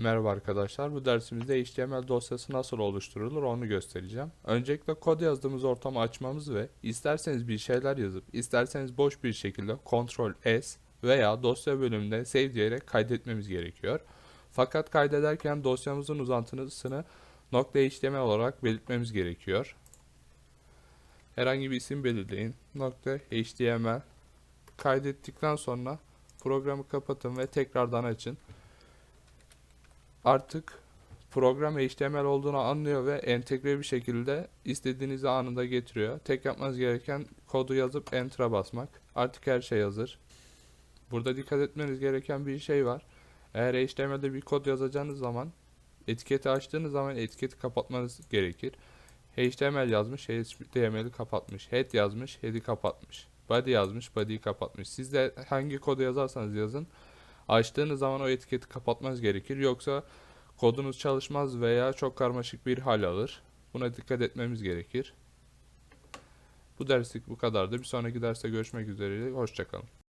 Merhaba arkadaşlar. Bu dersimizde HTML dosyası nasıl oluşturulur onu göstereceğim. Öncelikle kod yazdığımız ortamı açmamız ve isterseniz bir şeyler yazıp isterseniz boş bir şekilde Ctrl S veya dosya bölümünde save diyerek kaydetmemiz gerekiyor. Fakat kaydederken dosyamızın uzantısını .html olarak belirtmemiz gerekiyor. Herhangi bir isim belirleyin. .html kaydettikten sonra programı kapatın ve tekrardan açın artık program HTML olduğunu anlıyor ve entegre bir şekilde istediğinizi anında getiriyor. Tek yapmanız gereken kodu yazıp Enter'a basmak. Artık her şey hazır. Burada dikkat etmeniz gereken bir şey var. Eğer HTML'de bir kod yazacağınız zaman etiketi açtığınız zaman etiketi kapatmanız gerekir. HTML yazmış, HTML'i kapatmış. Head yazmış, head'i kapatmış. Body yazmış, body'yi kapatmış. Siz de hangi kodu yazarsanız yazın açtığınız zaman o etiketi kapatmanız gerekir. Yoksa kodunuz çalışmaz veya çok karmaşık bir hal alır. Buna dikkat etmemiz gerekir. Bu derslik bu kadardı. Bir sonraki derste görüşmek üzere. Hoşçakalın.